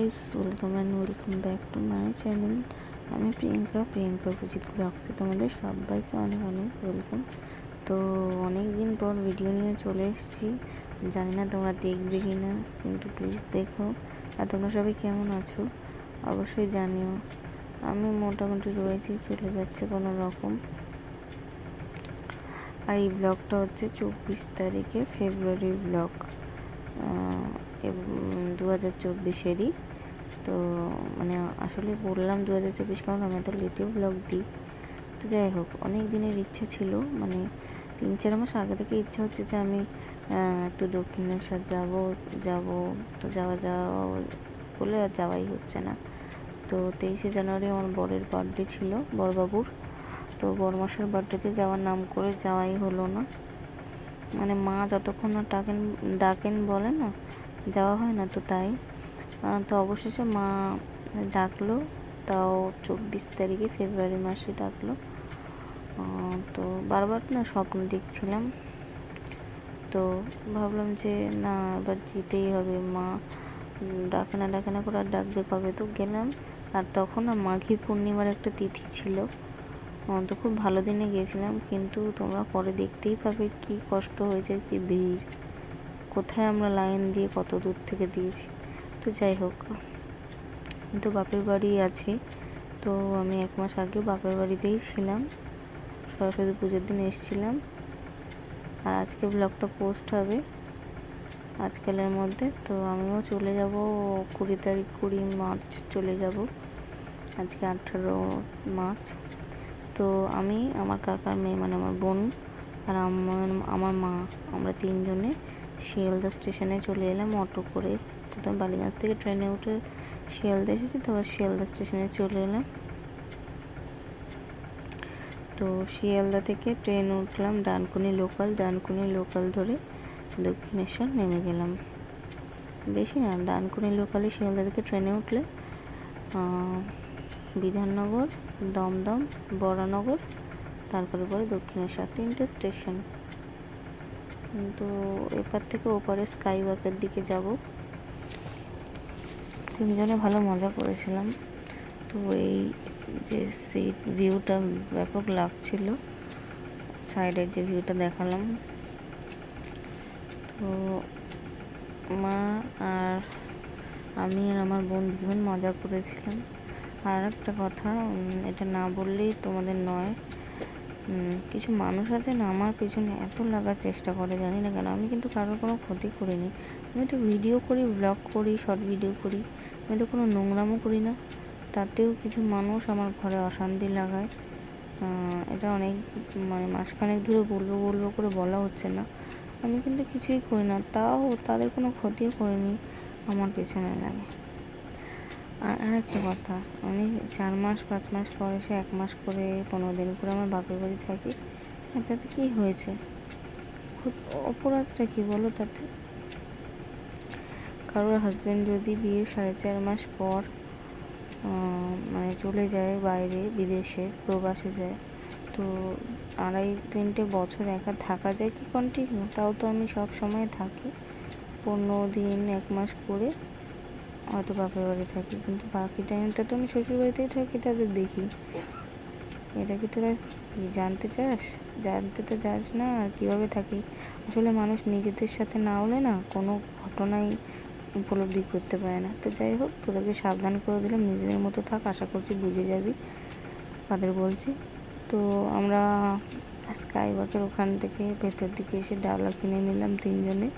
Guys welcome and welcome back to my channel আমি প্রিয়াঙ্কা প্রিয়াঙ্কা অভিজিৎ ব্লগসে তোমাদের সবাইকে অনেক অনেক ওয়েলকাম তো অনেক দিন পর ভিডিও নিয়ে চলে এসেছি। জানি না তোমরা দেখবে কি না কিন্তু প্লিজ দেখো। আর তোমরা সবাই কেমন আছো? অবশ্যই জানিও। আমি মোটামুটি রয়েছি, চলে যাচ্ছে কোনো রকম। আর এই ব্লগটা হচ্ছে চব্বিশ তারিখে ফেব্রুয়ারির ব্লগ দু হাজার চব্বিশেরই। তো মানে আসলে বললাম দু হাজার চব্বিশ কারণ আমি তো লেটে ব্লগ দিই। তো যাই হোক, অনেক দিনের ইচ্ছা ছিল মানে তিন চার মাস আগে থেকে ইচ্ছা হচ্ছে যে আমি একটু দক্ষিণেশ্বর যাব যাব, তো যাওয়া যাওয়া বলে আর যাওয়াই হচ্ছে না। তো তেইশে জানুয়ারি আমার বরের বার্থডে ছিল বড়বাবুর তো বড়মাসের বার্থডেতে যাওয়ার নাম করে যাওয়াই হলো না। মানে মা যতক্ষণ না ডাকেন ডাকেন বলে না, যাওয়া হয় না তো তাই। তো অবশেষে মা ডাকলো, তাও চব্বিশ তারিখে ফেব্রুয়ারি মাসে ডাকলো। তো বারবার না স্বপ্ন দেখছিলাম। তো ভাবলাম যে না, এবার যেতেই হবে। মা ডাকে না ডাকে না করে আর ডাকবে কবে? তো গেলাম। আর তখন না মাঘী পূর্ণিমার একটা তিথি ছিল। তো খুব ভালো দিনে গিয়েছিলাম কিন্তু তোমরা পরে দেখতেই পাবে কি কষ্ট হয়েছে, কি ভিড়। কোথায় আমরা লাইন দিয়ে কত দূর থেকে দিয়েছি? তো যাই হোক। তো বাপের বাড়ি আছে। তো আমি এক মাস আগে বাপের বাড়িতেই ছিলাম। সরস্বতী পুজোর দিন এসেছিলাম। আর আজকে ব্লগটা পোস্ট হবে আজকালের মধ্যে। তো আমিও চলে যাব কুড়ি তারিখ, কুড়ি মার্চ চলে যাব। আজকে আঠেরো মার্চ। তো আমি, আমার কাকার মেয়ে মানে আমার বোন আর আমার আমার মা, আমরা তিনজনে শিয়ালদা স্টেশনে চলে এলাম অটো করে। প্রথম বালিগঞ্জ থেকে ট্রেনে উঠে শিয়ালদা এসেছি, তারপর শিয়ালদা স্টেশনে চলে এলাম। তো শিয়ালদা থেকে ট্রেন উঠলাম ডানকুনি লোকাল ডানকুনি লোকাল ধরে দক্ষিণেশ্বর নেমে গেলাম। বেশি না, ডানকুনি লোকালে শিয়ালদা থেকে ট্রেনে উঠলে বিধাননগর, দমদম বরানগর তারপরে পরে দক্ষিণেশ্বর, তিনটে স্টেশন। তো এপার থেকে ওপারে স্কাই ওয়াকের দিকে যাব। তিনজনে ভালো মজা করেছিলাম। তো এই যে সিট ভিউটা ব্যাপক লাগছিল সাইডের যে ভিউটা দেখালাম। তো মা আর আমি আর আমার বোন ভীষণ মজা করেছিলাম। আর একটা কথা এটা না বললেই তোমাদের নয় কিছু মানুষ আছে না আমার পেছনে এত লাগার চেষ্টা করে জানি না কেন? আমি কিন্তু কারোর কোনো ক্ষতি করিনি। আমি তো ভিডিও করি ব্লগ করি শর্ট ভিডিও করি। আমি তো কোনো নোংরামও করি না। তাতেও কিছু মানুষ আমার ঘরে অশান্তি লাগায়। এটা অনেক মানে মাসখানেক ধরে বলব বলব করে বলা হচ্ছে না। আমি কিন্তু কিছুই করি না। তাও তাদের কোনো ক্ষতিও করিনি, আমার পেছনে লাগে। আর আরেকটা কথা, আমি চার মাস, পাঁচ মাস পর এসে এক মাস করে পনেরো দিন করে আমার বাপের বাড়ি থাকি। তাতে কী হয়েছে? অপরাধটা কী বলো তাতে? কারোর হাজব্যান্ড যদি বিয়ে সাড়ে চার মাস পর মানে চলে যায় বাইরে, বিদেশে, প্রবাসে যায়, তো আড়াই তিনটে বছর একা থাকা যায় কি কন্টিনিউ তাও তো আমি সব সময় থাকি। পনেরো দিন, এক মাস করে হয়তো বাপের বাড়ি থাকি, কিন্তু বাকি টাইমটা তো আমি শ্বশুর বাড়িতেই থাকি, তাদের দেখি। এটা কি তোরা জানতে চাস? জানতে তো চাস না, আর কীভাবে থাকি? আসলে মানুষ নিজেদের সাথে না হলে না কোনো ঘটনাই উপলব্ধি করতে পারে না। তো যাই হোক, তোদেরকে সাবধান করে দিলাম, নিজেদের মতো থাক, আশা করছি বুঝে যাবি, তাদের বলছি। তো আমরা স্কাই ওয়াকের ওখান থেকে ভেতর দিকে এসে ডালা কিনে নিলাম তিনজনে।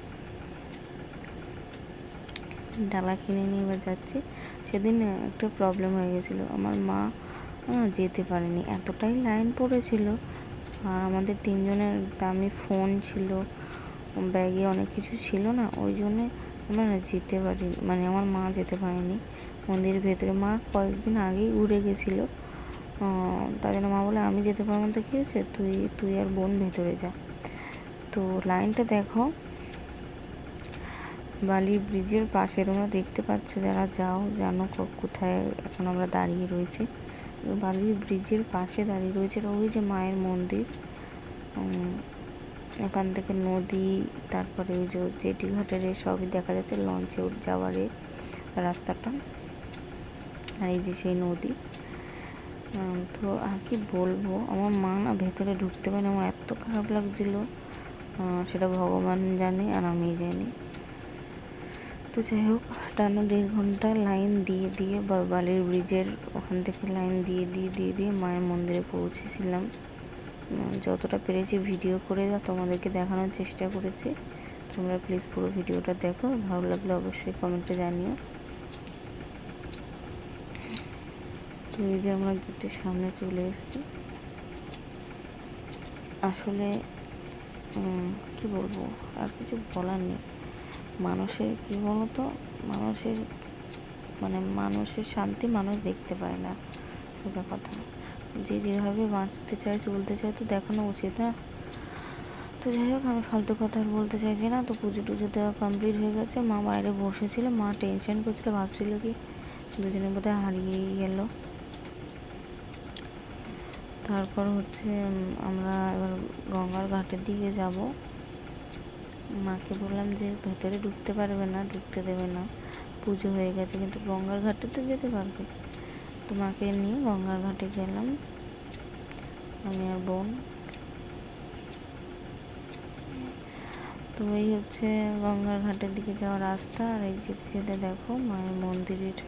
ডালা কিনে নিয়ে এবার যাচ্ছি। সেদিন একটা প্রবলেম হয়ে গেছিল। আমার মা যেতে পারেনি। এতটাই লাইন পড়েছিল। আর আমাদের তিনজনের দামি ফোন ছিল, ব্যাগে অনেক কিছু ছিল না। ওই জন্যে আমরা যেতে পারি মানে আমার মা যেতে পারেনি। মন্দিরের ভেতরে মা কয়েকদিন আগেই উড়ে গেছিল। তার জন্য মা বলে, আমি যেতে পারব তো কী হয়েছে? তুই তুই আর বোন ভেতরে যা। তো লাইনটা দেখো। বালি ব্রিজের পাশে তোমরা দেখতে পাচ্ছ, যারা যাও, জানো কোথায় এখন আমরা দাঁড়িয়ে রয়েছি। বালি ব্রিজের পাশে দাঁড়িয়ে রয়েছে, ওই যে মায়ের মন্দির। এখান থেকে নদী, তারপরে ওই যে জেটি ঘাটের সবই দেখা যাচ্ছে, লঞ্চে যাওয়ারে রাস্তাটা। আর এই যে সেই নদী। তো আর কি বলব, আমার মা না ভেতরে ঢুকতে পারে আমার এত খারাপ লাগছিল। সেটা ভগবান জানে আর আমি জানি। তো যাই হোক, টানা দেড় ঘণ্টা লাইন দিয়ে দিয়ে বা বালির ব্রিজের ওখান থেকে লাইন দিয়ে দিয়ে দিয়ে দিয়ে মায়ের মন্দিরে পৌঁছেছিলাম। যতটা পেরেছি ভিডিও করে তোমাদেরকে দেখানোর চেষ্টা করেছি। তোমরা প্লিজ পুরো ভিডিওটা দেখো। ভালো লাগলে অবশ্যই কমেন্টে জানিও। তো এই যে আমরা গেটের সামনে চলে এসেছি। আসলে কি বলব, আর কিছু বলার নেই। মানুষের কি বলতো, মানুষের মানে মানুষের শান্তি মানুষ দেখতে পায় না। সোজা কথা। যে যেভাবে বাঁচতে চায়, চলতে চায়, তো দেখানো উচিত না তো যাই হোক, আমি ফালতু কথা আর বলতে চাইছি না। তো পুজো টুজো দেওয়া কমপ্লিট হয়ে গেছে। মা বাইরে বসেছিল, মা টেনশন করছিল, ভাবছিল কি দুজনে বোধহয় হারিয়েই গেল। তারপর হচ্ছে আমরা এবার গঙ্গার ঘাটের দিকে যাব। মাকে বললাম যে ভেতরে ঢুকতে পারবে না, ঢুকতে দেবে না। পুজো হয়ে গেছে, কিন্তু গঙ্গার ঘাটে তো যেতে পারবে। মাকে নিয়ে গঙ্গার ঘাটে গেলাম, আমি আর বোন। তো এই হচ্ছে গঙ্গার ঘাটের দিকে যাওয়ার রাস্তা, আর এই যেতে যেতে দেখো, মায়ের মন্দিরের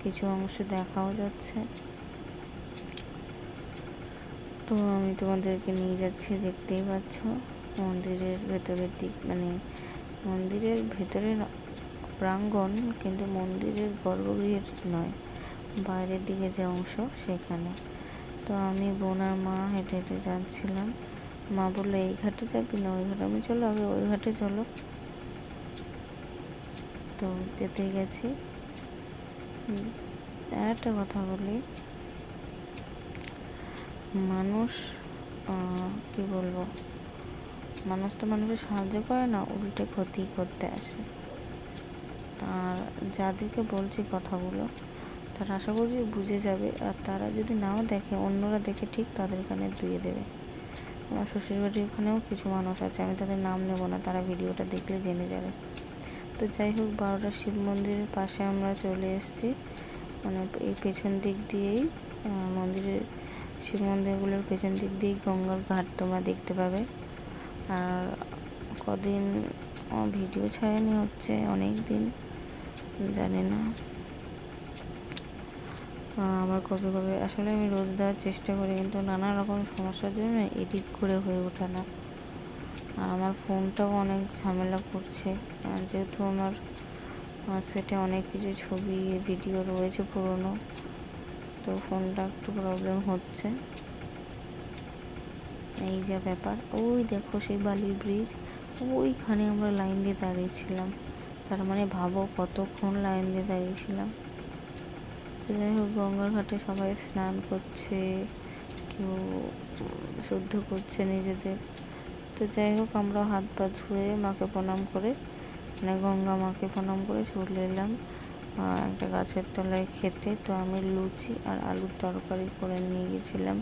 কিছু অংশ দেখাও যাচ্ছে। তো আমি তোমাদেরকে নিয়ে যাচ্ছি, দেখতেই পাচ্ছ, মন্দিরের ভেতরের দিক মানে মন্দিরের ভেতরের প্রাঙ্গণ কিন্তু মন্দিরের গর্ভগৃহের নয়। বাইরের দিকে যে অংশ, সেখানে। তো আমি, বোন আর মা হেঁটে হেঁটে যাচ্ছিলাম। মা বলল, এই ঘাটে যাবি না? ওই ঘাটে আমি চলো আগে ওই ঘাটে চলো। তো যেতে গেছি। আর একটা কথা বলি। মানুষ কি বলব? মানুষ তো মানুষের সাহায্য করে না, উল্টে ক্ষতি করতে আসে। আর যাদেরকে বলছি কথাগুলো তারা আশা করছি বুঝে যাবে আর তারা যদি নাও দেখে, অন্যরা দেখে ঠিক তাদের কানে ধুয়ে দেবে। আমার শ্বশুর বাড়ির ওখানেও কিছু মানুষ আছে, আমি তাদের নাম নেব না, তারা ভিডিওটা দেখলে জেনে যাবে। তো যাই হোক, বারোটা শিব মন্দিরের পাশে আমরা চলে এসেছি। মানে এই পেছন দিক দিয়েই মন্দিরের, শিব মন্দিরগুলোর পেছন দিক দিয়েই গঙ্গার ঘাট তোমরা দেখতে পাবে। আর কদিন ভিডিও ছাড়েনি হচ্ছে অনেক দিন জানি না। আবার কবে কবে, আসলে আমি রোজ দেওয়ার চেষ্টা করি, কিন্তু নানা রকম সমস্যার জন্য এডিট করে হয়ে ওঠে না। আর আমার ফোনটাও অনেক ঝামেলা করছে। যেহেতু আমার সেটে অনেক কিছু ছবি, ভিডিও রয়েছে পুরনো, তো ফোনটা একটু প্রবলেম হচ্ছে। এই যে ব্যাপার। ওই দেখো সেই বালির ব্রিজ ওইখানে আমরা লাইন দিয়ে দাঁড়িয়েছিলাম। তার মানে ভাবো কতক্ষণ লাইন দিয়ে দাঁড়িয়েছিলাম। তো যাই হোক গঙ্গার ঘাটে সবাই স্নান করছে, কেউ শুদ্ধ করছে নিজেদের। তো যাই হোক আমরা হাত পা ধুয়ে মাকে প্রণাম করে মানে গঙ্গা মাকে প্রণাম করে চলে এলাম একটা গাছের তলায় খেতে। তো আমি লুচি আর আলুর তরকারি করে নিয়ে গেছিলাম।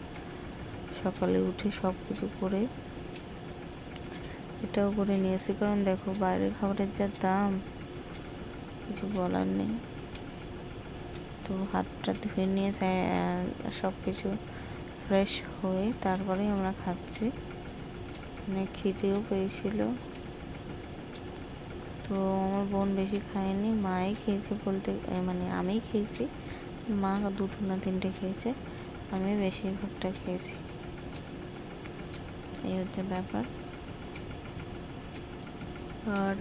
সকালে উঠে সব কিছু করে এটাও করে নিয়েছি কারণ দেখো, বাইরের খাবারের যা দাম, কিছু বলার নেই। তো হাতটা ধুয়ে নিয়ে সব কিছু ফ্রেশ হয়ে তারপরেই আমরা খাচ্ছি। মানে খিদেও পেয়েছিল। তো আমার বোন বেশি খায়নি, মাই খেয়েছে বলতে মানে আমিই খেয়েছি। মা দুটো না তিনটে খেয়েছে, আমি বেশিরভাগটা খেয়েছি। এই হচ্ছে ব্যাপার। আর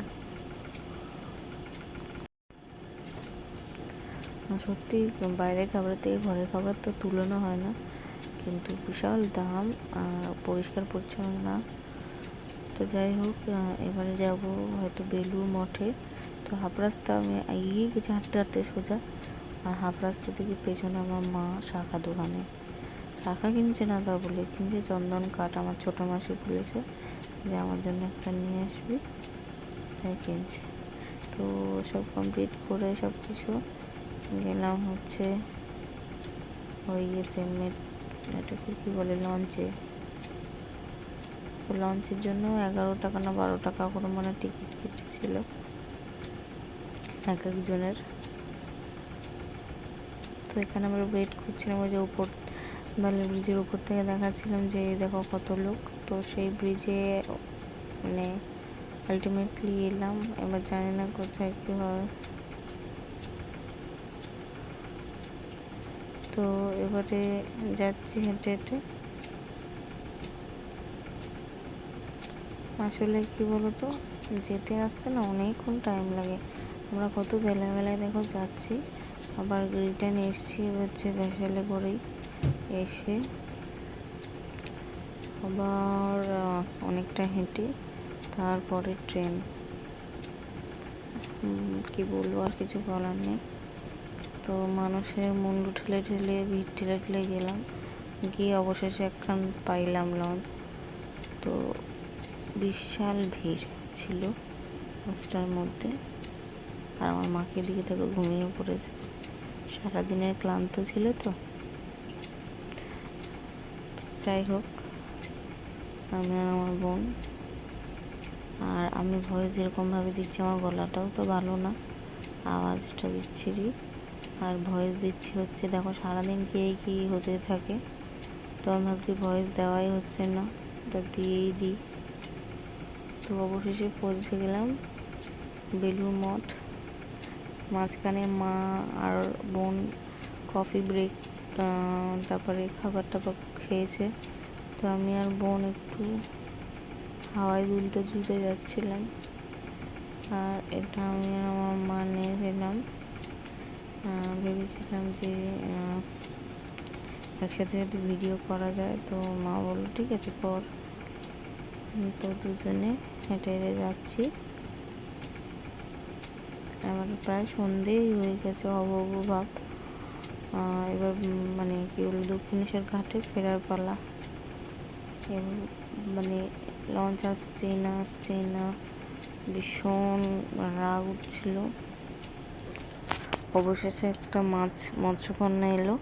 সত্যি বাইরের খাবারের থেকে ঘরের খাবার তো তুলনা হয় না। কিন্তু বিশাল দাম, আর পরিষ্কার পরিচ্ছন্ন না। তো যাই হোক এবারে যাব হয়তো বেলুর মঠে। তো হাফ রাস্তা আমি এগিয়ে গেছি হাঁটতে হাঁটতে সোজা, আর হাফ রাস্তা থেকে পেছনে আমার মা শাখা দোকানে। শাখা কিনছে না তা বলে কিনছে, চন্দন কাঠ আমার ছোটো মাসি বলেছে যে আমার জন্য একটা নিয়ে আসবি, তাই কিনছে। তো সব কমপ্লিট করে সব কিছু গেলাম হচ্ছে ওই ইয়েতে এটাকে কী বলে, লঞ্চে। তো লঞ্চের জন্য এগারো টাকা না বারো টাকা করে মানে টিকিট কেটেছিল এক একজনের। তো এখানে আমরা ওয়েট করছিলাম ওই যে উপর বালি ব্রিজের উপর থেকে দেখাচ্ছিলাম যে দেখো কত লোক। তো সেই ব্রিজে মানে আলটিমেটলি এলাম। এবার জানি না কোথায় কী হয়। তো এবারে যাচ্ছি হেঁটে হেঁটে। আসলে কি বলতো, যেতে আসতে না অনেকক্ষণ টাইম লাগে। আমরা কত বেলা বেলায় দেখো যাচ্ছি, আবার রিটার্ন এসছি হচ্ছে ভ্যাসেলে করেই এসে। আবার অনেকটা হেঁটে তারপরে ট্রেন কি বলব আর কিছু বলার নেই। তো মানুষের মুন্ডু ঠেলে ঠেলে, ভিড় ঠেলে ঠেলে গেলাম। গিয়ে অবশেষে একখান পাইলাম লঞ্চ তো বিশাল ভিড় ছিল লঞ্চটার মধ্যে। আর আমার মাকে দিকে থেকে ঘুমিয়ে পড়েছে। সারাদিনের ক্লান্ত ছিল তো। যাই হোক, আমি আর আমার বোন। আর আমি ভয়েস যেরকমভাবে দিচ্ছি, আমার গলাটাও তো ভালো না, আওয়াজটা বিচ্ছিরি। আর ভয়েস দিচ্ছি হচ্ছে, দেখো সারাদিন কে, কী হতে থাকে। তো আমি ভাবছি ভয়েস দেওয়াই হচ্ছে না তো দিয়েই দিই। তো অবশেষে পৌঁছে গেলাম বেলুর মঠ। মাঝখানে মা আর বোন কফি ব্রেক তারপরে খাবার টাবার খেয়েছে। তো আমি আর বোন একটু হাওয়ায় দুলতে দুলতে যাচ্ছিলাম। আর এটা আমি আর আমার মা নিয়ে নিয়েছিলাম ভেবেছিলাম যে একসাথে যদি ভিডিও করা যায় তো মা বলল, ঠিক আছে, কর। তো দুজনে হেঁটে হেঁটে যাচ্ছি। এবার প্রায় সন্ধেই হয়ে গেছে অবব ভাব। এবার মানে কি বলব দক্ষিণেশ্বর ঘাটে ফেরার পালা। মানে লঞ্চ আসছে না আসছে না, ভীষণ রাগ উঠছিল। অবশেষে একটা মাছ, মৎস্যকন্যা এলো।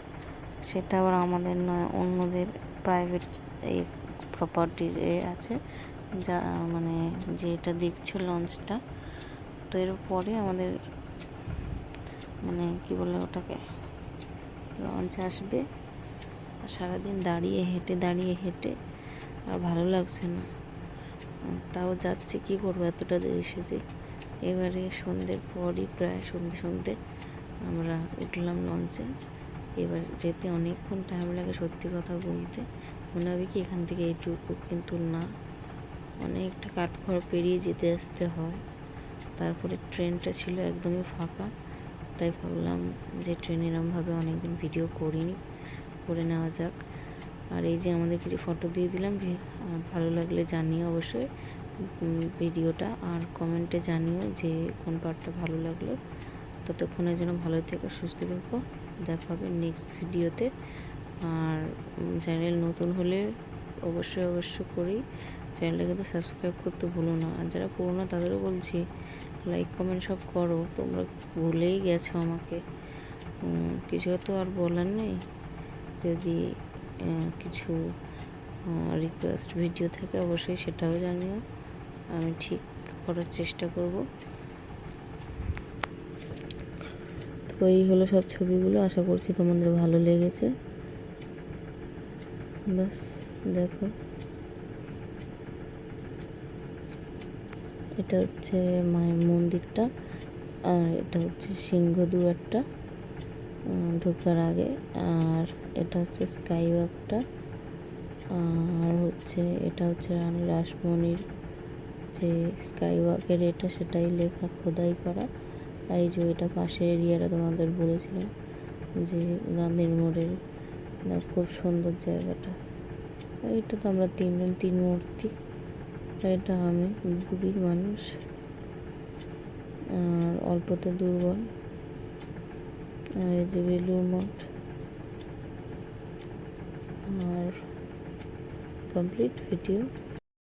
সেটা আবার আমাদের নয়, অন্যদের প্রাইভেট এই প্রপার্টির এ আছে। যা মানে যেটা দেখছে লঞ্চটা। তো এর পরে আমাদের মানে কি বলে ওটাকে, লঞ্চ আসবে। সারাদিন দাঁড়িয়ে হেঁটে দাঁড়িয়ে হেঁটে, আর ভালো লাগছে না। তাও যাচ্ছে, কি করব? এতটা এসেছি। এবারে সন্ধ্যের পরই প্রায় সন্ধে সন্ধে আমরা উঠলাম লঞ্চে এবার যেতে অনেকক্ষণ টাইম লাগে সত্যি কথা বলতে। মনে হবে কি এখান থেকে এইটুকু, কিন্তু না। অনেকটা কাঠখড় পেরিয়ে যেতে আসতে হয়। তারপরে ট্রেনটা ছিল একদমই ফাঁকা। তাই ভাবলাম যে ট্রেন এরমভাবে অনেকদিন ভিডিও করিনি। করে নেওয়া যাক। আর এই যে আমাদের কিছু ফটো দিয়ে দিলাম ভালো লাগলে জানিও অবশ্যই। ভিডিওটা আর কমেন্টে জানিও যে কোন পার্টটা ভালো লাগল। ততক্ষণের জন্য ভালো থেকো, সুস্থ থেকো। দেখা হবে নেক্সট ভিডিওতে আর চ্যানেল নতুন হলে অবশ্যই অবশ্যই করি। চ্যানেলটা কিন্তু সাবস্ক্রাইব করতে ভুলো না। আর যারা পুরোনো তাদেরও বলছি লাইক কমেন্ট সব করো। তোমরা ভুলেই গেছো আমাকে। কিছু তো আর বলার নেই। যদি কিছু রিকোয়েস্ট ভিডিও থাকে, অবশ্যই সেটাও জানিও। আমি ঠিক করার চেষ্টা করব। তো এই হলো সব ছবিগুলো, আশা করছি তোমাদের ভালো লেগেছে। বাস দেখো। এটা হচ্ছে মায়ের মন্দিরটা, আর এটা হচ্ছে সিংহ দুয়ারটা ঢোকার আগে। আর এটা হচ্ছে স্কাই ওয়াকটা আর হচ্ছে এটা হচ্ছে রানী রাসমণির যে স্কাই ওয়াকের এটা, সেটাই লেখা খোদাই করা। এই যে এটা পাশের এরিয়াটা তোমাদের বলেছিলাম যে গান্ধীর মোড়ের খুব সুন্দর জায়গাটা। এটা তো আমরা তিনজন, তিন মূর্তি। এটা আমি বুড়ি মানুষ আর অল্পতে দুর্বল। আর এই যে বেলুর মঠ। আর কমপ্লিট ভিডিও